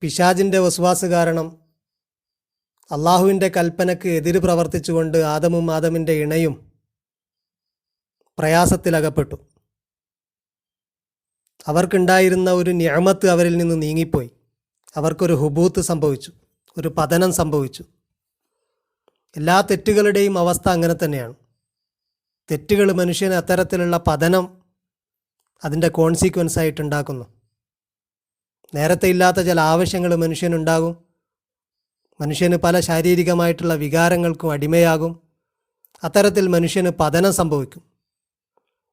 പിശാജിന്റെ വസ്വാസ് കാരണം അള്ളാഹുവിന്റെ കൽപ്പനയ്ക്ക് എതിര് പ്രവർത്തിച്ചുകൊണ്ട് ആദമും ആദമിന്റെ ഇണയും പ്രയാസത്തിലകപ്പെട്ടു. അവർക്കുണ്ടായിരുന്ന ഒരു ഞാമത്ത് അവരിൽ നിന്ന് നീങ്ങിപ്പോയി. അവർക്കൊരു ഹുബൂത്ത് സംഭവിച്ചു ഒരു പതനം സംഭവിച്ചു. എല്ലാ തെറ്റുകളുടെയും അവസ്ഥ അങ്ങനെ തന്നെയാണ്. തെറ്റുകൾ മനുഷ്യന് അത്തരത്തിലുള്ള പതനം അതിന്റെ കോൺസിക്വൻസ് ആയിട്ടുണ്ടാക്കുന്നു നേരത്തെ ഇല്ലാത്ത ചില ആവശ്യങ്ങൾ മനുഷ്യനുണ്ടാകും. മനുഷ്യന് പല ശാരീരികമായിട്ടുള്ള വികാരങ്ങൾക്കും അടിമയാകും. അത്തരത്തിൽ മനുഷ്യന് പതനം സംഭവിക്കും.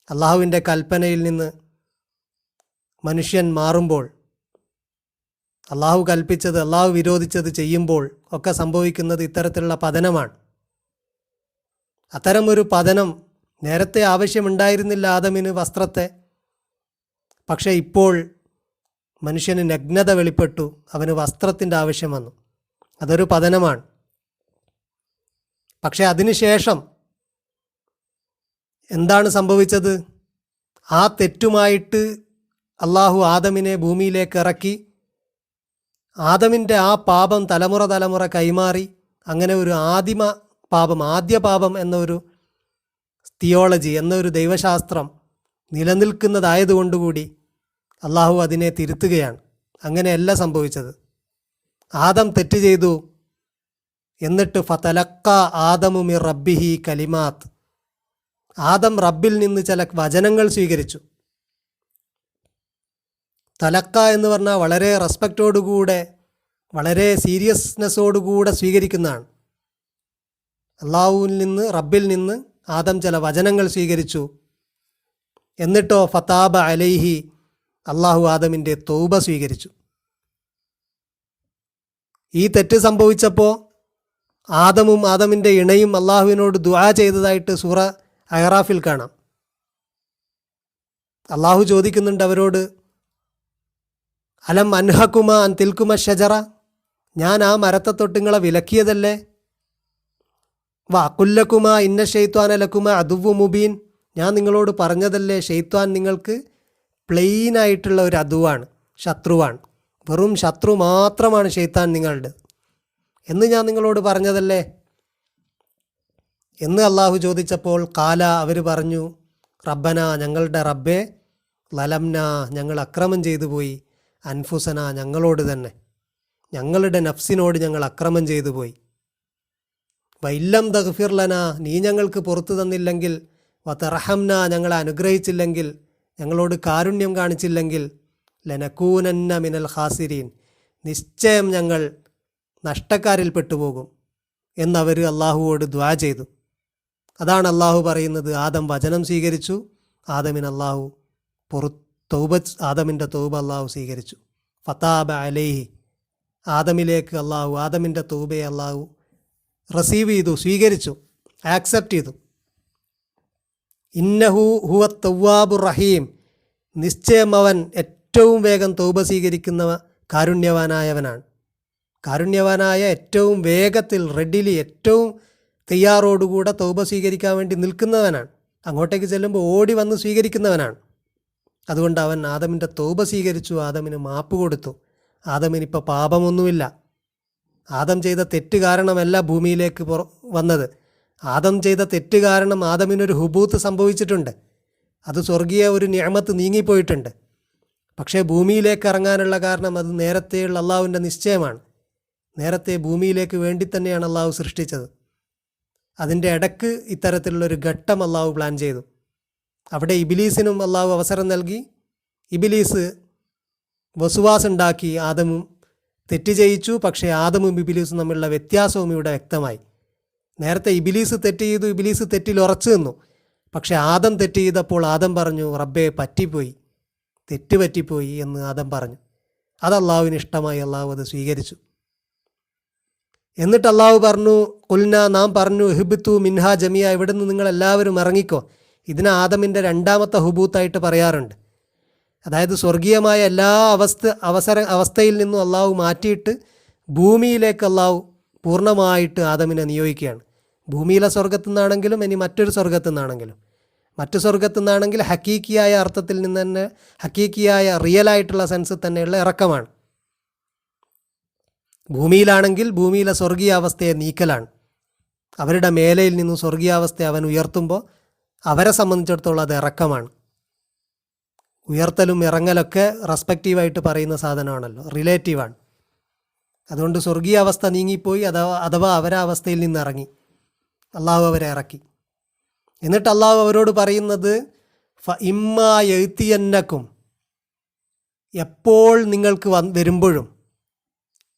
അള്ളാഹുവിന്റെ കൽപ്പനയിൽ നിന്ന് മനുഷ്യൻ മാറുമ്പോൾ അള്ളാഹു കൽപ്പിച്ചത് അള്ളാഹു വിരോധിച്ചത് ചെയ്യുമ്പോൾ ഒക്കെ സംഭവിക്കുന്നത് ഇത്തരത്തിലുള്ള പതനമാണ്. അത്തരമൊരു പതനം നേരത്തെ ആവശ്യമുണ്ടായിരുന്നില്ല ആദമിന് വസ്ത്രത്തെ. പക്ഷേ ഇപ്പോൾ മനുഷ്യന് നഗ്നത വെളിപ്പെട്ടു. അവന് വസ്ത്രത്തിന്റെ ആവശ്യം വന്നു. അതൊരു പതനമാണ്. പക്ഷേ അതിനുശേഷം എന്താണ് സംഭവിച്ചത്? ആ തെറ്റുമായിട്ട് അള്ളാഹു ആദമിനെ ഭൂമിയിലേക്ക് ഇറക്കി ആദമിന്റെ ആ പാപം തലമുറ തലമുറ കൈമാറി അങ്ങനെ ഒരു ആദിമ പാപം ആദ്യ പാപം എന്നൊരു തിയോളജി എന്നൊരു ദൈവശാസ്ത്രം നിലനിൽക്കുന്നതായതുകൊണ്ടുകൂടി അള്ളാഹു അതിനെ തിരുത്തുകയാണ്. അങ്ങനെയല്ല സംഭവിച്ചത്. ആദം തെറ്റ് ചെയ്തു. എന്നിട്ട് ഫതലക്ക ആദമു മിർ റബ്ബിഹി കലിമാത്ത്. ആദം റബ്ബിൽ നിന്ന് ചില വചനങ്ങൾ സ്വീകരിച്ചു. തലക്ക എന്ന് പറഞ്ഞാൽ വളരെ റെസ്പെക്റ്റോടുകൂടെ വളരെ സീരിയസ്നെസ്സോടുകൂടെ സ്വീകരിക്കുന്നതാണ്. അള്ളാഹുവിൽ നിന്ന് റബ്ബിൽ നിന്ന് ആദം ചില വചനങ്ങൾ സ്വീകരിച്ചു. എന്നിട്ടോ ഫതാബ അലൈഹി അള്ളാഹു ആദമിന്റെ തൗബ സ്വീകരിച്ചു. ഈ തെറ്റ് സംഭവിച്ചപ്പോൾ ആദമും ആദമിന്റെ ഇണയും അള്ളാഹുവിനോട് ദുആ ചെയ്തതായിട്ട് സൂറ അഹറാഫിൽ കാണാം. അള്ളാഹു ചോദിക്കുന്നുണ്ട് അവരോട് അലം അൻഹക്കുമ അൻ തിൽക്കുമ ഷജറ ഞാൻ ആ മരത്തെ തൊട്ടുങ്ങളെ വിലക്കിയതല്ലേ? വാ അക്കുല്ലക്കുമ ഇന്ന ഷെയ്ത്വാൻ അലക്കുമ അതുവു മുബീൻ. ഞാൻ നിങ്ങളോട് പറഞ്ഞതല്ലേ ഷെയ്ത്വാൻ നിങ്ങൾക്ക് പ്ലെയിൻ ആയിട്ടുള്ള ഒരു അതുവാണ് ശത്രുവാണ്. വെറും ശത്രു മാത്രമാണ് ഷെയ്ത്താൻ നിങ്ങളുടെ. എന്ന് ഞാൻ നിങ്ങളോട് പറഞ്ഞതല്ലേ? എന്ന് അള്ളാഹു ചോദിച്ചപ്പോൾ കാല അവർ പറഞ്ഞു റബ്ബന ഞങ്ങളുടെ റബ്ബെ ലലംന ഞങ്ങൾ അക്രമം ചെയ്തു പോയി. അൻഫുസന ഞങ്ങളോട് തന്നെ. ഞങ്ങളുടെ നഫ്സിനോട് ഞങ്ങൾ അക്രമം ചെയ്തു പോയി. വൈല്ലം തഗ്ഫിർലന നീ ഞങ്ങൾക്ക് പുറത്തു തന്നില്ലെങ്കിൽ വത്തറഹംന ഞങ്ങളെ അനുഗ്രഹിച്ചില്ലെങ്കിൽ ഞങ്ങളോട് കാരുണ്യം കാണിച്ചില്ലെങ്കിൽ ലനക്കൂനന്ന മിനൽ ഹാസിരീൻ നിശ്ചയം ഞങ്ങൾ നഷ്ടക്കാരിൽ പെട്ടുപോകും എന്നവർ അള്ളാഹുവോട് ദ്വാ ചെയ്തു. അതാണ് അള്ളാഹു പറയുന്നത് ആദം വചനം സ്വീകരിച്ചു ആദമിന് അള്ളാഹു പുറ തൗബ ആദമിന്റെ തൗബ അള്ളാഹു സ്വീകരിച്ചു. ഫതാബ അലേഹി ആദമിലേക്ക് അള്ളാഹു ആദമിന്റെ തൗബയെ അള്ളാഹു റിസീവ് ചെയ്തു സ്വീകരിച്ചു ആക്സെപ്റ്റ് ചെയ്തു. ഇന്നഹു ഹുവ തവ്വാബുർ റഹീം. നിശ്ചയം അവൻ ഏറ്റവും വേഗം തൗബ സ്വീകരിക്കുന്ന കാരുണ്യവാനായവനാണ്. കാരുണ്യവാനായ ഏറ്റവും വേഗത്തിൽ റെഡിലി ഏറ്റവും തയ്യാറോടുകൂടെ തൗബ സ്വീകരിക്കാൻ വേണ്ടി നിൽക്കുന്നവനാണ്. അങ്ങോട്ടേക്ക് ചെല്ലുമ്പോൾ ഓടി വന്ന് സ്വീകരിക്കുന്നവനാണ്. അതുകൊണ്ട് അവൻ ആദമിന്റെ തൗബ സ്വീകരിച്ചു ആദമിന് മാപ്പ് കൊടുത്തു. ആദമിനിപ്പോൾ പാപമൊന്നുമില്ല. ആദം ചെയ്ത തെറ്റ് കാരണമല്ല ഭൂമിയിലേക്ക് വന്നത്. ആദം ചെയ്ത തെറ്റ് കാരണം ആദമിനൊരു ഹുബൂത്ത് സംഭവിച്ചിട്ടുണ്ട്. അത് സ്വർഗീയ ഒരു ഞാമത്ത് നീങ്ങിപ്പോയിട്ടുണ്ട്. പക്ഷേ ഭൂമിയിലേക്ക് ഇറങ്ങാനുള്ള കാരണം അത് നേരത്തെയുള്ള അള്ളാഹുവിന്റെ നിശ്ചയമാണ്. നേരത്തെ ഭൂമിയിലേക്ക് വേണ്ടി തന്നെയാണ് അള്ളാഹു സൃഷ്ടിച്ചത്. അതിന്റെ ഇടയ്ക്ക് ഇത്തരത്തിലുള്ളൊരു ഘട്ടം അള്ളാഹു പ്ലാൻ ചെയ്തു. അവിടെ ഇബിലീസിനും അള്ളാഹു അവസരം നൽകി. ഇബിലീസ് വസുവാസ് ഉണ്ടാക്കി ആദമും തെറ്റ് ചെയ്യിച്ചു. പക്ഷേ ആദമും ഇബിലീസും തമ്മിലുള്ള വ്യത്യാസവും ഇവിടെ വ്യക്തമായി. നേരത്തെ ഇബിലീസ് തെറ്റ് ചെയ്തു ഇബിലീസ് തെറ്റിൽ ഉറച്ചു നിന്നു. പക്ഷെ ആദം തെറ്റ് ചെയ്തപ്പോൾ ആദം പറഞ്ഞു റബ്ബെ പറ്റിപ്പോയി. തെറ്റ് പറ്റിപ്പോയി എന്ന് ആദം പറഞ്ഞു. അത് അള്ളാഹുവിന് ഇഷ്ടമായി. അള്ളാഹു അത് സ്വീകരിച്ചു. എന്നിട്ട് അള്ളാഹു പറഞ്ഞു കുൽന നാം പറഞ്ഞു ഹിബിത്തു മിൻഹ ജമിയ ഇവിടെ നിന്ന് നിങ്ങൾ എല്ലാവരും ഇറങ്ങിക്കോ. ഇതിനെ ആദമിന്റെ രണ്ടാമത്തെ ഹുബൂത്തായിട്ട് പറയാറുണ്ട്. അതായത് സ്വർഗീയമായ എല്ലാ അവസ്ഥ അവസര അവസ്ഥയിൽ നിന്നും അള്ളാഹു മാറ്റിയിട്ട് ഭൂമിയിലേക്ക് അള്ളാഹു പൂർണമായിട്ട് ആദമിനെ നിയോഗിക്കുകയാണ്. ഭൂമിയിലെ സ്വർഗത്തു നിന്നാണെങ്കിലും ഇനി മറ്റൊരു സ്വർഗത്തു നിന്നാണെങ്കിലും മറ്റു സ്വർഗത്തു നിന്നാണെങ്കിൽ ഹക്കീക്കിയായ അർത്ഥത്തിൽ നിന്ന് തന്നെ ഹക്കീക്കിയായ റിയൽ ആയിട്ടുള്ള സെൻസിൽ തന്നെയുള്ള ഇറക്കമാണ്. ഭൂമിയിലാണെങ്കിൽ ഭൂമിയിലെ സ്വർഗീയാവസ്ഥയെ നീക്കലാണ്. അവരുടെ മേലയിൽ നിന്നും സ്വർഗീയാവസ്ഥയെ അവൻ ഉയർത്തുമ്പോൾ അവരെ സംബന്ധിച്ചിടത്തോളം അത് ഇറക്കമാണ്. ഉയർത്തലും ഇറങ്ങലൊക്കെ റെസ്പെക്റ്റീവായിട്ട് പറയുന്ന സാധനമാണല്ലോ റിലേറ്റീവാണ് അതുകൊണ്ട് സ്വർഗീയാവസ്ഥ നീങ്ങിപ്പോയി അഥവാ അഥവാ അവരെ അവസ്ഥയിൽ നിന്ന് ഇറങ്ങി അള്ളാഹു അവരെ ഇറക്കി. എന്നിട്ട് അള്ളാഹു അവരോട് പറയുന്നത് ഫ ഇമ്മ എഴുത്തിയന്നക്കും എപ്പോൾ നിങ്ങൾക്ക് വന്ന് വരുമ്പോഴും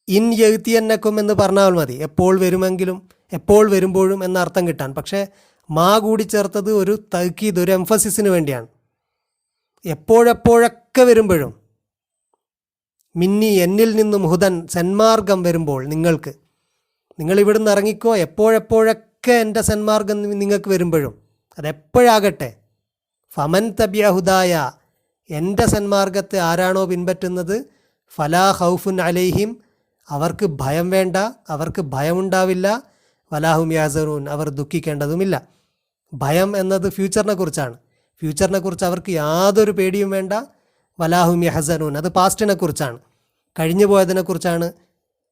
ഇൻ എഴുത്തിയന്നക്കും എന്ന് പറഞ്ഞാൽ മതി. എപ്പോൾ വരുമെങ്കിലും എപ്പോൾ വരുമ്പോഴും എന്ന അർത്ഥം കിട്ടാൻ. പക്ഷേ മാ കൂടി ചേർത്തത് ഒരു തൗക്കീദ് ഒരു എംഫസിസിന് വേണ്ടിയാണ്. എപ്പോഴെപ്പോഴൊക്കെ വരുമ്പോഴും മിന്നി എന്നിൽ നിന്നും ഹുദൻ സന്മാർഗം വരുമ്പോൾ നിങ്ങൾക്ക് നിങ്ങൾ ഇവിടുന്ന് ഇറങ്ങിക്കോ എപ്പോഴെപ്പോഴൊക്കെ എന്റെ സന്മാർഗം നിങ്ങൾക്ക് വരുമ്പോഴും അതെപ്പോഴാകട്ടെ? ഫമൻ തബ്യഹുദായ എന്റെ സന്മാർഗത്തെ ആരാണോ പിൻപറ്റുന്നത്? ഫലാ ഹൗഫുൻ അലൈഹിം അവർക്ക് ഭയം വേണ്ട അവർക്ക് ഭയമുണ്ടാവില്ല. വലാഹും യാസറൂൻ അവർ ദുഃഖിക്കേണ്ടതുമില്ല. ഭയം എന്നത് ഫ്യൂച്ചറിനെ കുറിച്ചാണ്. ഫ്യൂച്ചറിനെ കുറിച്ച് അവർക്ക് യാതൊരു പേടിയും വേണ്ട. വലാഹും യഹസനൂൻ അത് പാസ്റ്റിനെ കുറിച്ചാണ്. കഴിഞ്ഞു പോയതിനെക്കുറിച്ചാണ്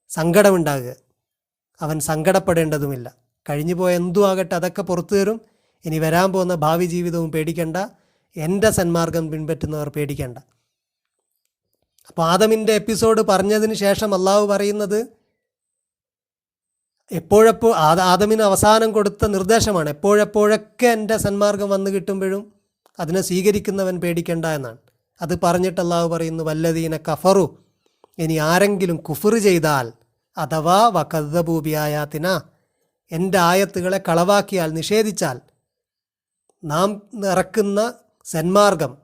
സങ്കടമുണ്ടാകുക. അവൻ സങ്കടപ്പെടേണ്ടതുമില്ല. കഴിഞ്ഞു പോയ എന്തു ആകട്ടെ അതൊക്കെ പുറത്തു തരും. ഇനി വരാൻ പോകുന്ന ഭാവി ജീവിതവും പേടിക്കേണ്ട. എന്റെ സന്മാർഗം പിൻപറ്റുന്നവർ പേടിക്കേണ്ട. അപ്പോൾ ആദമിന്റെ എപ്പിസോഡ് പറഞ്ഞതിന് ശേഷം അള്ളാഹു പറയുന്നത് എപ്പോഴെപ്പോൾ ആദ ആദമിന് അവസാനം കൊടുത്ത നിർദ്ദേശമാണ്. എപ്പോഴെപ്പോഴൊക്കെ എന്റെ സന്മാർഗം വന്നു കിട്ടുമ്പോഴും അതിനെ സ്വീകരിക്കുന്നവൻ പേടിക്കേണ്ട എന്നാണ്. അത് പറഞ്ഞിട്ട് അള്ളാഹു പറയുന്നു വല്ലതീന കഫറു. ഇനി ആരെങ്കിലും കുഫർ ചെയ്താൽ അഥവാ വക്കദ്ദബൂബിയായാത്തിന എന്റെ ആയത്തുകളെ കളവാക്കിയാൽ നിഷേധിച്ചാൽ നാം ഇറക്കുന്ന സന്മാർഗം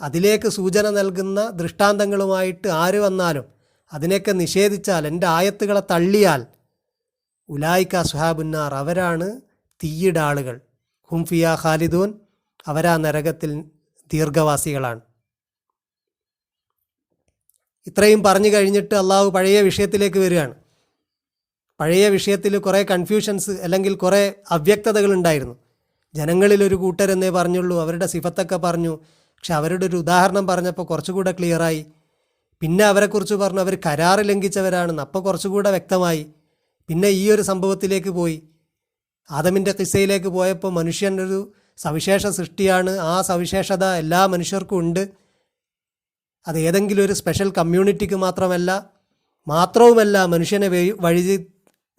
അതിലേക്ക് സൂചന നൽകുന്ന ദൃഷ്ടാന്തങ്ങളുമായിട്ട് ആര് വന്നാലും അതിനെയൊക്കെ നിഷേധിച്ചാൽ എന്റെ ആയത്തുകളെ തള്ളിയാൽ ഉലായിക്ക സുഹാബുന്നാർ അവരാണ് തീയിടാളുകൾ. ഹുംഫിയ ഖാലിദൂൻ അവരാ നരകത്തിൽ ദീർഘവാസികളാണ്. ഇത്രയും പറഞ്ഞു കഴിഞ്ഞിട്ട് അള്ളാഹു പഴയ വിഷയത്തിലേക്ക് വരികയാണ്. പഴയ വിഷയത്തിൽ കുറേ കൺഫ്യൂഷൻസ് അല്ലെങ്കിൽ കുറേ അവ്യക്തതകൾ ഉണ്ടായിരുന്നു. ജനങ്ങളിൽ ഒരു കൂട്ടരെന്നേ പറഞ്ഞുള്ളൂ. അവരുടെ സിഫത്തൊക്കെ പറഞ്ഞു. പക്ഷെ അവരുടെ ഒരു ഉദാഹരണം പറഞ്ഞപ്പോൾ കുറച്ചുകൂടെ ക്ലിയറായി പിന്നെ അവരെക്കുറിച്ച് പറഞ്ഞു. അവർ കരാർ ലംഘിച്ചവരാണെന്ന് അപ്പോൾ കുറച്ചുകൂടെ വ്യക്തമായി. പിന്നെ ഈ ഒരു സംഭവത്തിലേക്ക് പോയി. ആദമിന്റെ കിസ്സയിലേക്ക് പോയപ്പോൾ മനുഷ്യൻ ഒരു സവിശേഷ സൃഷ്ടിയാണ്. ആ സവിശേഷത എല്ലാ മനുഷ്യർക്കും ഉണ്ട്. അത് ഏതെങ്കിലും ഒരു സ്പെഷ്യൽ കമ്മ്യൂണിറ്റിക്ക് മാത്രമല്ല മാത്രവുമല്ല മനുഷ്യനെ വഴി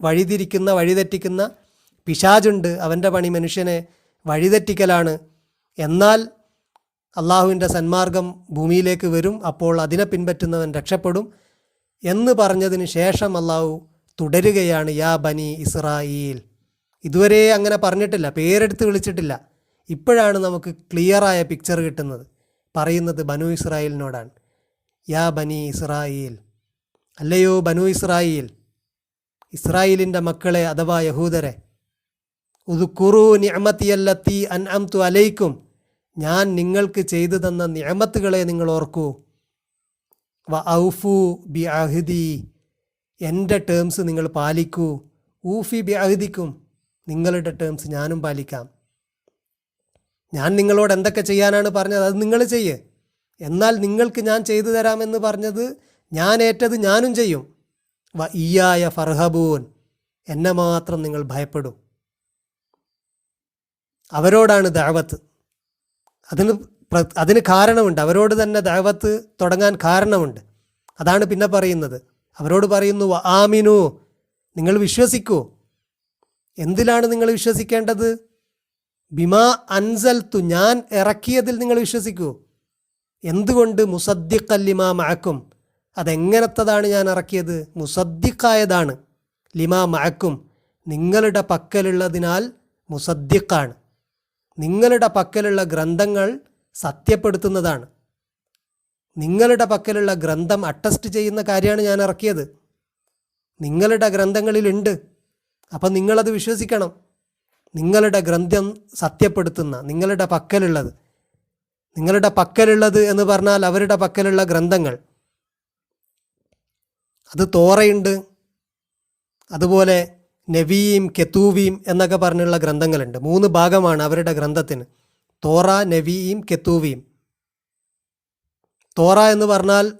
വഴിതിരിക്കുന്ന വഴിതെറ്റിക്കുന്ന പിശാജുണ്ട് അവന്റെ പണി മനുഷ്യനെ വഴിതെറ്റിക്കലാണ്. എന്നാൽ അള്ളാഹുവിന്റെ സന്മാർഗം ഭൂമിയിലേക്ക് വരും. അപ്പോൾ അതിനെ പിൻപറ്റുന്നവൻ രക്ഷപ്പെടും എന്ന് പറഞ്ഞതിന് ശേഷം അള്ളാഹു തുടരുകയാണ് യാ ബനി ഇസ്രായേൽ. ഇതുവരെ അങ്ങനെ പറഞ്ഞിട്ടില്ല പേരെടുത്ത് വിളിച്ചിട്ടില്ല. ഇപ്പോഴാണ് നമുക്ക് ക്ലിയറായ പിക്ചർ കിട്ടുന്നത്. പറയുന്നത് ബനു ഇസ്രായേലിനോടാണ്. യാ ബനി ഇസ്രായേൽ. അല്ലയോ ബനു ഇസ്രായേൽ. ഇസ്രായേലിന്റെ മക്കളെ അഥവാ യഹൂദരെ ഉദുക്കുറു നിയമത്തിയല്ലത്തി അൻ അംതു അലൈക്കും ഞാൻ നിങ്ങൾക്ക് ചെയ്തു തന്ന നിയമത്തുകളെ നിങ്ങൾ ഓർക്കൂ. വ ഔഫു ബി അഹ്ദി എന്റെ ടേംസ് നിങ്ങൾ പാലിക്കൂ. ഊഫി ബി അഹ്ദിക്കും നിങ്ങളുടെ ടേംസ് ഞാനും പാലിക്കാം. ഞാൻ നിങ്ങളോട് എന്തൊക്കെ ചെയ്യാനാണ് പറഞ്ഞത്? അത് നിങ്ങൾ ചെയ്യേ. എന്നാൽ നിങ്ങൾക്ക് ഞാൻ ചെയ്തു തരാമെന്ന് പറഞ്ഞത് ഞാൻ ഏറ്റത് ഞാനും ചെയ്യും. വ ഇയായ ഫർഹബൂൻ. എന്നെ മാത്രം നിങ്ങൾ ഭയപ്പെടൂ. അവരോടാണ് ദാവത്ത് അതിന് അതിന് കാരണമുണ്ട്. അവരോട് തന്നെ ദാവത്ത് തുടങ്ങാൻ കാരണമുണ്ട്. അതാണ് പിന്നെ പറയുന്നത്. അവരോട് പറയുന്നു "വ ആമിനു. നിങ്ങൾ വിശ്വസിക്കൂ. എന്തിലാണ് നിങ്ങൾ വിശ്വസിക്കേണ്ടത്? ബിമാ അൻസൽത്തു ഞാൻ ഇറക്കിയതിൽ നിങ്ങൾ വിശ്വസിക്കൂ. എന്തുകൊണ്ട് മുസദ്ദിഖല്ലിമാ മഅക്കും? അതെങ്ങനത്തതാണ് ഞാൻ ഇറക്കിയത്? മുസദ്ദിഖായതാണ്. ലിമാ മഴക്കും നിങ്ങളുടെ പക്കലുള്ളതിനാൽ മുസദ്ദിഖാണ്. നിങ്ങളുടെ പക്കലുള്ള ഗ്രന്ഥങ്ങൾ സത്യപ്പെടുത്തുന്നതാണ്. നിങ്ങളുടെ പക്കലുള്ള ഗ്രന്ഥം അറ്റസ്റ്റ് ചെയ്യുന്ന കാര്യമാണ് ഞാൻ ഇറക്കിയത്. നിങ്ങളുടെ ഗ്രന്ഥങ്ങളിലുണ്ട്. അപ്പം നിങ്ങളത് വിശ്വസിക്കണം. നിങ്ങളുടെ ഗ്രന്ഥം സത്യപ്പെടുത്തുന്ന നിങ്ങളുടെ പക്കലുള്ളത്. നിങ്ങളുടെ പക്കലുള്ളത് എന്ന് പറഞ്ഞാൽ അവരുടെ പക്കലുള്ള ഗ്രന്ഥങ്ങൾ. അത് തോറയുണ്ട്. അതുപോലെ നവീയും കെത്തൂവിയും എന്നൊക്കെ പറഞ്ഞുള്ള ഗ്രന്ഥങ്ങളുണ്ട്. മൂന്ന് ഭാഗമാണ് അവരുടെ ഗ്രന്ഥത്തിന്. തോറ നവീയും കെത്തൂവിയും. തോറ എന്ന് പറഞ്ഞാൽ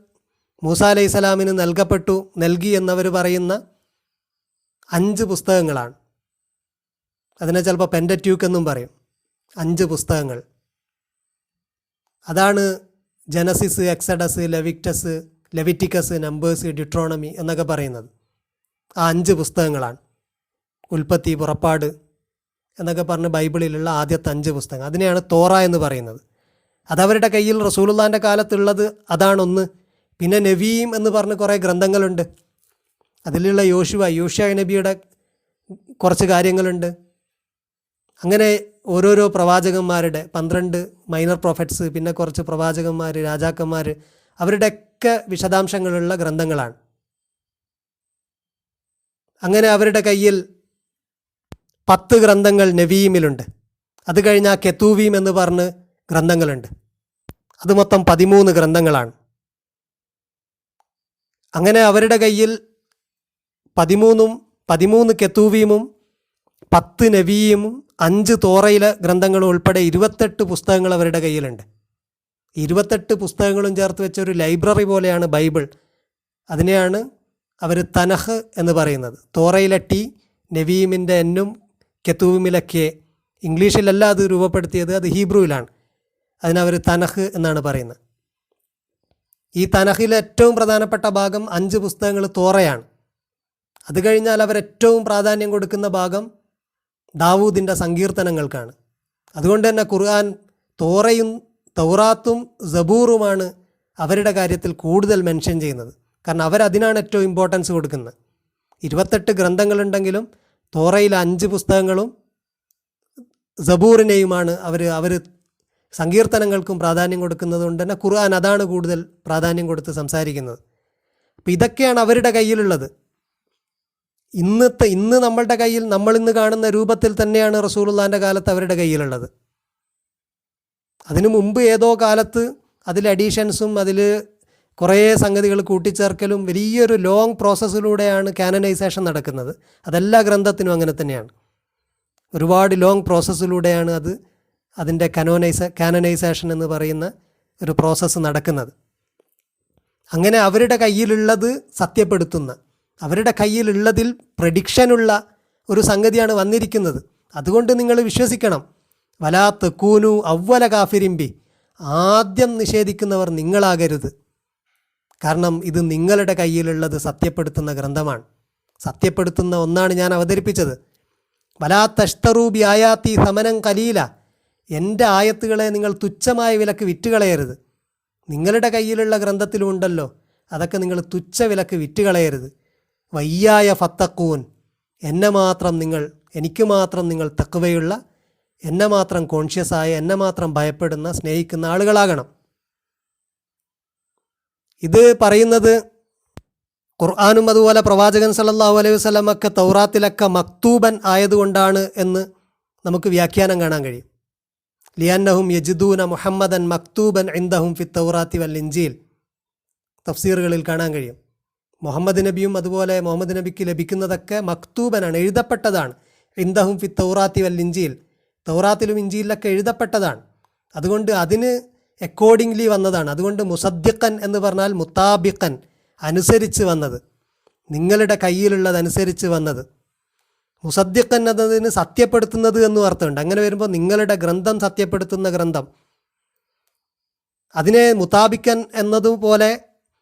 മൂസ അലൈഹി സ്വലാമിന് നൽകപ്പെട്ടു നൽകി എന്നവർ പറയുന്ന അഞ്ച് പുസ്തകങ്ങളാണ്. അതിനെ ചിലപ്പോൾ പെൻഡറ്റ്യൂക്ക് എന്നും പറയും. അഞ്ച് പുസ്തകങ്ങൾ. അതാണ് Genesis Exodus Leviticus Leviticus Numbers Deuteronomy എന്നൊക്കെ പറയുന്നത്. ആ അഞ്ച് പുസ്തകങ്ങളാണ്. ഉൽപ്പത്തി പുറപ്പാട് എന്നൊക്കെ പറഞ്ഞ് ബൈബിളിലുള്ള ആദ്യത്തെ അഞ്ച് പുസ്തകം അതിനെയാണ് തോറ എന്ന് പറയുന്നത്. അതവരുടെ കയ്യിൽ റസൂലുള്ളാന്റെ കാലത്തുള്ളത് അതാണൊന്ന്. പിന്നെ നവീം എന്ന് പറഞ്ഞ് കുറേ ഗ്രന്ഥങ്ങളുണ്ട്. അതിലുള്ള യോശുവ യോഷ്യ നബിയുടെ കുറച്ച് കാര്യങ്ങളുണ്ട്. അങ്ങനെ ഓരോരോ പ്രവാചകന്മാരുടെ പന്ത്രണ്ട് മൈനർ പ്രൊഫറ്റ്സ് പിന്നെ കുറച്ച് പ്രവാചകന്മാർ രാജാക്കന്മാർ അവരുടെയൊക്കെ വിശദാംശങ്ങളുള്ള ഗ്രന്ഥങ്ങളാണ്. അങ്ങനെ അവരുടെ കയ്യിൽ പത്ത് ഗ്രന്ഥങ്ങൾ നവീമിലുണ്ട്. അത് കഴിഞ്ഞാൽ കെത്തൂവീം എന്ന് പറഞ്ഞ് ഗ്രന്ഥങ്ങളുണ്ട്. അത് മൊത്തം പതിമൂന്ന് ഗ്രന്ഥങ്ങളാണ്. അങ്ങനെ അവരുടെ കയ്യിൽ പതിമൂന്നും പതിമൂന്ന് കെത്തൂവീമും പത്ത് നവീയും അഞ്ച് തോറയിലെ ഗ്രന്ഥങ്ങളും ഉൾപ്പെടെ ഇരുപത്തെട്ട് പുസ്തകങ്ങൾ അവരുടെ കയ്യിലുണ്ട്. ഇരുപത്തെട്ട് പുസ്തകങ്ങളും ചേർത്ത് വെച്ച ഒരു ലൈബ്രറി പോലെയാണ് ബൈബിൾ. അതിനെയാണ് അവർ തനഹ് എന്ന് പറയുന്നത്. തോറയിലെ ടി നവീമിന്റെ എന്നും കെത്തൂവിമിലെ കെ. ഇംഗ്ലീഷിലല്ല അത് രൂപപ്പെടുത്തിയത് അത് ഹീബ്രുവിലാണ് അതിനവർ തനഹ് എന്നാണ് പറയുന്നത്. ഈ തനഹിലെ ഏറ്റവും പ്രധാനപ്പെട്ട ഭാഗം അഞ്ച് പുസ്തകങ്ങൾ തോറയാണ്. അത് കഴിഞ്ഞാൽ അവർ ഏറ്റവും പ്രാധാന്യം കൊടുക്കുന്ന ഭാഗം ദാവൂദിന്റെ സങ്കീർത്തനങ്ങൾക്കാണ്. അതുകൊണ്ട് തന്നെ ഖുർആൻ തോറയും തൗറാത്തും സബൂറുമാണ് അവരുടെ കാര്യത്തിൽ കൂടുതൽ മെൻഷൻ ചെയ്യുന്നത്. കാരണം അവരതിനാണ് ഏറ്റവും ഇമ്പോർട്ടൻസ് കൊടുക്കുന്നത്. ഇരുപത്തെട്ട് ഗ്രന്ഥങ്ങളുണ്ടെങ്കിലും തോറയിൽ അഞ്ച് പുസ്തകങ്ങളും സബൂറിനെയുമാണ് അവർ അവർ സങ്കീർത്തനങ്ങൾക്കും പ്രാധാന്യം കൊടുക്കുന്നത് കൊണ്ട് തന്നെ ഖുർആൻ അതാണ് കൂടുതൽ പ്രാധാന്യം കൊടുത്ത് സംസാരിക്കുന്നത്. അപ്പം ഇതൊക്കെയാണ് അവരുടെ കയ്യിലുള്ളത്. ഇന്നത്തെ ഇന്ന് നമ്മളുടെ കയ്യിൽ നമ്മൾ ഇന്ന് കാണുന്ന രൂപത്തിൽ തന്നെയാണ് റസൂലുള്ളാന്റെ കാലത്ത് അവരുടെ കയ്യിലുള്ളത്. അതിനു മുമ്പ് ഏതോ കാലത്ത് അതിൽ അഡീഷൻസും അതിൽ കുറേ സംഗതികൾ കൂട്ടിച്ചേർക്കലും വലിയൊരു ലോങ് പ്രോസസ്സിലൂടെയാണ് കാനനൈസേഷൻ നടക്കുന്നത്. അതെല്ലാ ഗ്രന്ഥത്തിനും അങ്ങനെ തന്നെയാണ്. ഒരുപാട് ലോങ് പ്രോസസ്സിലൂടെയാണ് അത് അതിന്റെ കനോനൈസ കാനനൈസേഷൻ എന്ന് പറയുന്ന ഒരു പ്രോസസ്സ് നടക്കുന്നത്. അങ്ങനെ അവരുടെ കയ്യിലുള്ളത് സത്യപ്പെടുത്തുന്ന അവരുടെ കയ്യിലുള്ളതിൽ പ്രഡിക്ഷനുള്ള ഒരു സംഗതിയാണ് വന്നിരിക്കുന്നത്. അതുകൊണ്ട് നിങ്ങൾ വിശ്വസിക്കണം. വലാ തെക്കൂനു അവ്വല കാഫിരിമ്പി ആദ്യം നിഷേധിക്കുന്നവർ നിങ്ങളാകരുത്. കാരണം ഇത് നിങ്ങളുടെ കയ്യിലുള്ളത് സത്യപ്പെടുത്തുന്ന ഗ്രന്ഥമാണ്. സത്യപ്പെടുത്തുന്ന ഒന്നാണ് ഞാൻ അവതരിപ്പിച്ചത്. വലാ തഷ്തറൂബി ആയാത്തി സമനം കലീല. എന്റെ ആയത്തുകളെ നിങ്ങൾ തുച്ഛമായ വിലക്ക് വിറ്റുകളയരുത്. നിങ്ങളുടെ കയ്യിലുള്ള ഗ്രന്ഥത്തിലുണ്ടല്ലോ അതൊക്കെ നിങ്ങൾ തുച്ഛ വിലക്ക് വിറ്റുകളയരുത്. വയ്യായ ഫത്തക്കൂൻ എന്നെ മാത്രം നിങ്ങൾ എനിക്ക് മാത്രം നിങ്ങൾ തക്കവയുള്ള എന്നെ മാത്രം കോൺഷ്യസായ എന്നെ മാത്രം ഭയപ്പെടുന്ന സ്നേഹിക്കുന്ന ആളുകളാകണം. ഇത് പറയുന്നത് ഖുർആാനും അതുപോലെ പ്രവാചകൻ സല്ലല്ലാഹു അലൈഹി വസ്ലമൊക്കെ തൗറാത്തിലൊക്കെ മക്തൂബൻ ആയതുകൊണ്ടാണ് എന്ന് നമുക്ക് വ്യാഖ്യാനം കാണാൻ കഴിയും. ലിയാന്നഹും യജിദൂന മുഹമ്മദൻ മക്തൂബൻ ഇന്ദഹും ഫി തൗറാത്തി വൽ ഇഞ്ചിയിൽ തഫ്സീറുകളിൽ കാണാൻ കഴിയും. മുഹമ്മദ് നബിയും അതുപോലെ മുഹമ്മദ് നബിക്ക് ലഭിക്കുന്നതൊക്കെ മക്തൂബനാണ് എഴുതപ്പെട്ടതാണ്. ഇന്ദഹും ഫി തൗറാത്തി വൽ ഇഞ്ചീൽ തൗറാത്തിലും ഇഞ്ചിയിലൊക്കെ എഴുതപ്പെട്ടതാണ്. അതുകൊണ്ട് അതിന് അക്കോർഡിംഗ്ലി വന്നതാണ്. അതുകൊണ്ട് മുസദ്ദിഖൻ എന്ന് പറഞ്ഞാൽ മുത്താബിഖൻ അനുസരിച്ച് വന്നത്. നിങ്ങളുടെ കയ്യിലുള്ളതനുസരിച്ച് വന്നത്. മുസദ്ദിഖൻ എന്നതിന് സത്യപ്പെടുത്തുന്നത് എന്ന് അർത്ഥമുണ്ട്. അങ്ങനെ വരുമ്പോൾ നിങ്ങളുടെ ഗ്രന്ഥം സത്യപ്പെടുത്തുന്ന ഗ്രന്ഥം. അതിനെ മുതാബിക്കൻ എന്നതുപോലെ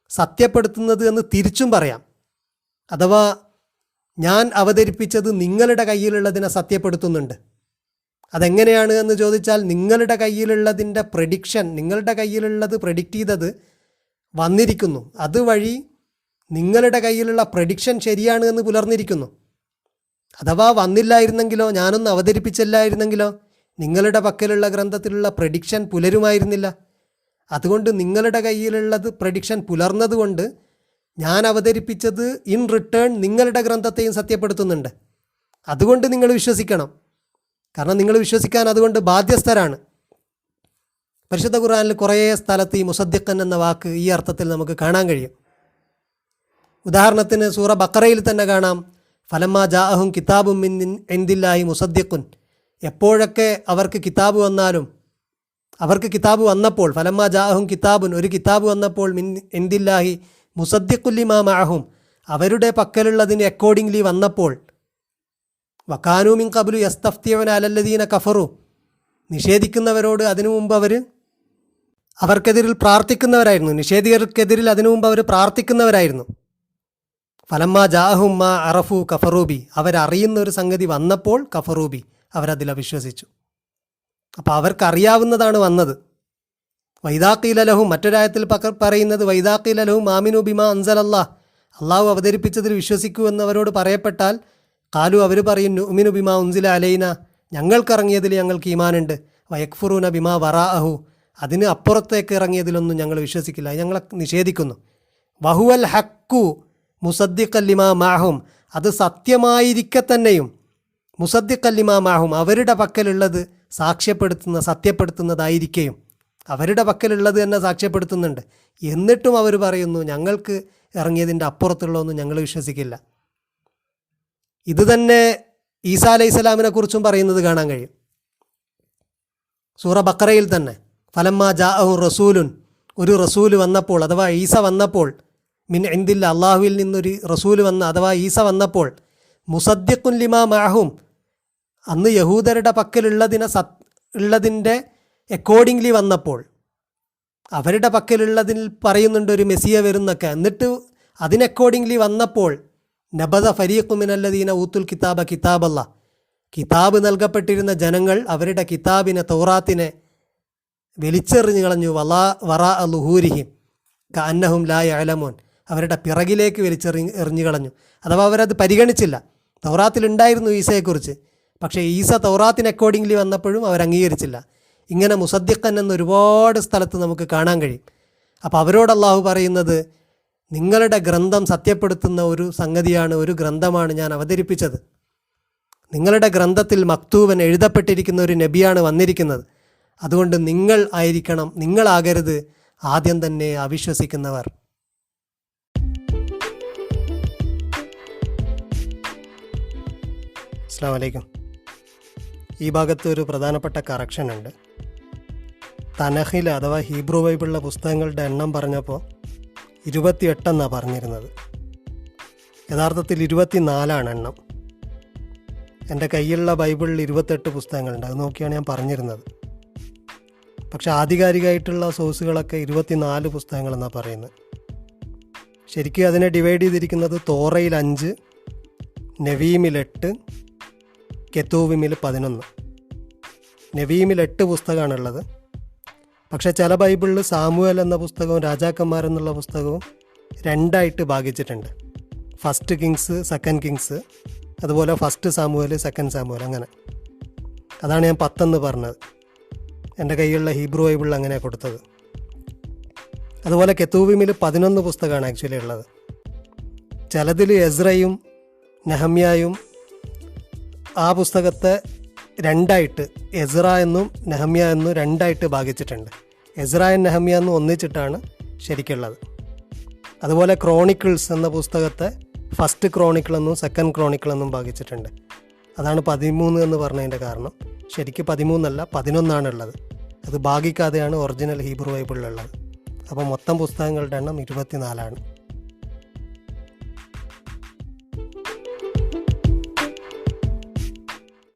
സത്യപ്പെടുത്തുന്നത് എന്ന് തിരിച്ചും പറയാം. അഥവാ ഞാൻ അവതരിപ്പിച്ചത് നിങ്ങളുടെ കയ്യിലുള്ളതിനെ സത്യപ്പെടുത്തുന്നുണ്ട്. അതെങ്ങനെയാണ് എന്ന് ചോദിച്ചാൽ നിങ്ങളുടെ കയ്യിലുള്ളതിന്റെ പ്രഡിക്ഷൻ നിങ്ങളുടെ കയ്യിലുള്ളത് പ്രഡിക്റ്റ് ചെയ്തത് വന്നിരിക്കുന്നു. അതുവഴി നിങ്ങളുടെ കയ്യിലുള്ള പ്രഡിക്ഷൻ ശരിയാണ് എന്ന് പുലർന്നിരിക്കുന്നു. അഥവാ വന്നില്ലായിരുന്നെങ്കിലോ ഞാനൊന്ന് അവതരിപ്പിച്ചില്ലായിരുന്നെങ്കിലോ നിങ്ങളുടെ പക്കലുള്ള ഗ്രന്ഥത്തിലുള്ള പ്രഡിക്ഷൻ പുലരുമായിരുന്നില്ല. അതുകൊണ്ട് നിങ്ങളുടെ കയ്യിലുള്ളത് പ്രഡിക്ഷൻ പുലർന്നതുകൊണ്ട് ഞാൻ അവതരിപ്പിച്ചത് ഇൻ റിട്ടേൺ നിങ്ങളുടെ ഗ്രന്ഥത്തെയും സത്യപ്പെടുത്തുന്നുണ്ട്. അതുകൊണ്ട് നിങ്ങൾ വിശ്വസിക്കണം. കാരണം നിങ്ങൾ വിശ്വസിക്കാൻ അതുകൊണ്ട് ബാധ്യസ്ഥരാണ്. പരിശുദ്ധ ഖുർആനിൽ കുറേ സ്ഥലത്ത് ഈ മുസദ്ദിഖൻ എന്ന വാക്ക് ഈ അർത്ഥത്തിൽ നമുക്ക് കാണാൻ കഴിയും. ഉദാഹരണത്തിന് സൂറ ബക്കറയിൽ തന്നെ കാണാം ഫലമ്മ ജാഅഹും കിതാബും മിൻ എന്തില്ലാഹി മുസദ്ദിഖുൻ. എപ്പോഴൊക്കെ അവർക്ക് കിതാബ് വന്നാലും അവർക്ക് കിതാബ് വന്നപ്പോൾ ഫലമ്മ ജാഅഹും കിതാബുൻ ഒരു കിതാബ് വന്നപ്പോൾ മിൻ എന്തില്ലാഹി മുസദ്ദിഖുല്ലിമാ മാഹും അവരുടെ പക്കലുള്ളതിന് അക്കോർഡിംഗ്ലി വന്നപ്പോൾ വക്കാനൂമിൻ കബുലു യസ്തഫ്തിയവൻ അലല്ലദീന കഫറു. നിഷേധിക്കുന്നവരോട് അതിനു മുമ്പ് അവർ അവർക്കെതിരിൽ പ്രാർത്ഥിക്കുന്നവരായിരുന്നു. നിഷേധികർക്കെതിരിൽ അതിനു മുമ്പ് അവർ പ്രാർത്ഥിക്കുന്നവരായിരുന്നു. ഫലമ്മ ജാഹുമ്മ അറഫു കഫറൂബി അവരറിയുന്ന ഒരു സംഗതി വന്നപ്പോൾ കഫറൂബി അവരതിൽ അവിശ്വസിച്ചു. അപ്പോൾ അവർക്കറിയാവുന്നതാണ് വന്നത്. വൈദാഖീലലഹും മറ്റൊരായത്തിൽ പക പറയുന്നത് വൈദാഖീലലഹും മാമിനു ബിമാ അൻസലല്ലാ അള്ളാഹു അവതരിപ്പിച്ചതിൽ വിശ്വസിക്കൂ എന്നവരോട് പറയപ്പെട്ടാൽ കാലു അവർ പറയും നുമിനു ബിമാ ഉൻസില അലൈന. ഞങ്ങൾക്കിറങ്ങിയതിൽ ഞങ്ങൾക്ക് ഈമാനുണ്ട്. വയക്ഫുറൂന ബിമാ വറാ അഹു അതിന് അപ്പുറത്തേക്ക് ഇറങ്ങിയതിലൊന്നും ഞങ്ങൾ വിശ്വസിക്കില്ല. ഞങ്ങളെ നിഷേധിക്കുന്നു. വഹുവൽ ഹക്കു മുസദ്ദിഖല്ലിമാ മാഹും അത് സത്യമായിരിക്കെ തന്നെയും മുസദ്ദിഖല്ലിമാ മാഹും അവരുടെ പക്കലുള്ളത് സാക്ഷ്യപ്പെടുത്തുന്ന സത്യപ്പെടുത്തുന്നതായിരിക്കെയും. അവരുടെ പക്കലുള്ളത് തന്നെ സാക്ഷ്യപ്പെടുത്തുന്നുണ്ട്. എന്നിട്ടും അവർ പറയുന്നു ഞങ്ങൾക്ക് ഇറങ്ങിയതിന്റെ അപ്പുറത്തുള്ളതൊന്നും ഞങ്ങൾ വിശ്വസിക്കില്ല. ഇത് തന്നെ ഈസാ അലൈഹി സ്വലാമിനെ കുറിച്ചും പറയുന്നത് കാണാൻ കഴിയും. സൂറ ബക്കറയിൽ തന്നെ ഫലമ്മ ജാഅഹു റസൂലുൻ ഒരു റസൂൽ വന്നപ്പോൾ അഥവാ ഈസ വന്നപ്പോൾ മിൻ എന്തില്ല അള്ളാഹുവിൽ നിന്നൊരു റസൂൽ വന്ന അഥവാ ഈസ വന്നപ്പോൾ മുസദ്ദിഖുൻ ലിമാ മാഹും അന്ന് യഹൂദരുടെ പക്കലുള്ളതിനെ സത് ഉള്ളതിന്റെ അക്കോർഡിംഗ്ലി വന്നപ്പോൾ അവരുടെ പക്കലുള്ളതിൽ പറയുന്നുണ്ട് ഒരു മെസ്സിയ വരുന്നൊക്കെ എന്നിട്ട് അതിനക്കോർഡിംഗ്ലി വന്നപ്പോൾ നബദ ഫരീഖുമിനല്ലദീന ഊത്തുൽ കിതാബ കിതാബല്ല. കിതാബ് നൽകപ്പെട്ടിരുന്ന ജനങ്ങൾ അവരുടെ കിതാബിനെ തോറാത്തിനെ വലിച്ചെറിഞ്ഞു കളഞ്ഞു. വലാ വറ ലുഹൂരിഹിം അന്നഹും ലായ അലമോൻ അവരുടെ പിറകിലേക്ക് വലിച്ചെറി എറിഞ്ഞു കളഞ്ഞു. അഥവാ അവരത് പരിഗണിച്ചില്ല. തൗറാത്തിലുണ്ടായിരുന്നു ഈസയെക്കുറിച്ച്. പക്ഷേ ഈസ തൗറാത്തിന് അക്കോർഡിംഗ്ലി വന്നപ്പോഴും അവർ അംഗീകരിച്ചില്ല. ഇങ്ങനെ മുസദ്ദിഖൻ എന്ന ഒരുപാട് സ്ഥലത്ത് നമുക്ക് കാണാൻ കഴിയും. അപ്പോൾ അവരോട് അള്ളാഹു പറയുന്നത് നിങ്ങളുടെ ഗ്രന്ഥം സത്യപ്പെടുത്തുന്ന ഒരു സംഗതിയാണ് ഒരു ഗ്രന്ഥമാണ് ഞാൻ അവതരിപ്പിച്ചത്. നിങ്ങളുടെ ഗ്രന്ഥത്തിൽ മക്തൂവൻ എഴുതപ്പെട്ടിരിക്കുന്ന ഒരു നബിയാണ് വന്നിരിക്കുന്നത്. അതുകൊണ്ട് നിങ്ങൾ ആയിരിക്കണം നിങ്ങളാകരുത് ആദ്യം തന്നെ അവിശ്വസിക്കുന്നവർ. അസ്സാം ഈ ഭാഗത്ത് ഒരു പ്രധാനപ്പെട്ട കറക്ഷൻ ഉണ്ട്. തനഹിൽ അഥവാ ഹീബ്രു ബൈബിളിലെ പുസ്തകങ്ങളുടെ എണ്ണം പറഞ്ഞപ്പോൾ ഇരുപത്തിയെട്ടെന്നാണ് പറഞ്ഞിരുന്നത്. യഥാർത്ഥത്തിൽ ഇരുപത്തിനാലാണ് എണ്ണം. എന്റെ കയ്യിലുള്ള ബൈബിളിൽ ഇരുപത്തെട്ട് പുസ്തകങ്ങളുണ്ട്. അത് നോക്കിയാണ് ഞാൻ പറഞ്ഞിരുന്നത്. പക്ഷെ ആധികാരികമായിട്ടുള്ള സോഴ്സുകളൊക്കെ ഇരുപത്തിനാല് പുസ്തകങ്ങളെന്നാണ് പറയുന്നത്. ശരിക്കും അതിനെ ഡിവൈഡ് ചെയ്തിരിക്കുന്നത് തോറയിൽ അഞ്ച് നവീമിൽ എട്ട് കെത്തൂവിമിൽ പതിനൊന്ന്. നവീമിൽ എട്ട് പുസ്തകമാണുള്ളത്. പക്ഷേ ചില ബൈബിളിൽ സാമുവൽ എന്ന പുസ്തകവും രാജാക്കന്മാർ എന്നുള്ള പുസ്തകവും രണ്ടായിട്ട് ഭാഗിച്ചിട്ടുണ്ട്. ഫസ്റ്റ് കിങ്സ് സെക്കൻഡ് കിങ്സ് അതുപോലെ ഫസ്റ്റ് സാമുവൽ സെക്കൻഡ് സാമുവൽ അങ്ങനെ. അതാണ് ഞാൻ പത്തെന്ന് പറഞ്ഞത്. എന്റെ കയ്യിലുള്ള ഹീബ്രു ബൈബിളിൽ അങ്ങനെയാണ് കൊടുത്തത്. അതുപോലെ കെത്തൂവിമിൽ പതിനൊന്ന് പുസ്തകമാണ് ആക്ച്വലി ഉള്ളത്. ചിലതിൽ എസ്രയും നെഹമ്യായും ആ പുസ്തകത്തെ രണ്ടായിട്ട് എസ്ര എന്നും നെഹമ്യ എന്നും രണ്ടായിട്ട് ഭാഗിച്ചിട്ടുണ്ട്. എസ്ര എൻ നെഹമ്യ എന്നും ഒന്നിച്ചിട്ടാണ് ശരിക്കുള്ളത്. അതുപോലെ ക്രോണിക്കിൾസ് എന്ന പുസ്തകത്തെ ഫസ്റ്റ് ക്രോണിക്കിൾ എന്നും സെക്കൻഡ് ക്രോണിക്കിൾ എന്നും ഭാഗിച്ചിട്ടുണ്ട്. അതാണ് പതിമൂന്ന് എന്ന് പറഞ്ഞതിന്റെ കാരണം. ശരിക്കും പതിമൂന്നല്ല പതിനൊന്നാണ് ഉള്ളത് അത് ഭാഗിക്കാതെയാണ് ഒറിജിനൽ ഹീബ്രു ബൈബിളിലുള്ളത്. അപ്പോൾ മൊത്തം പുസ്തകങ്ങളുടെ എണ്ണം ഇരുപത്തിനാലാണ്.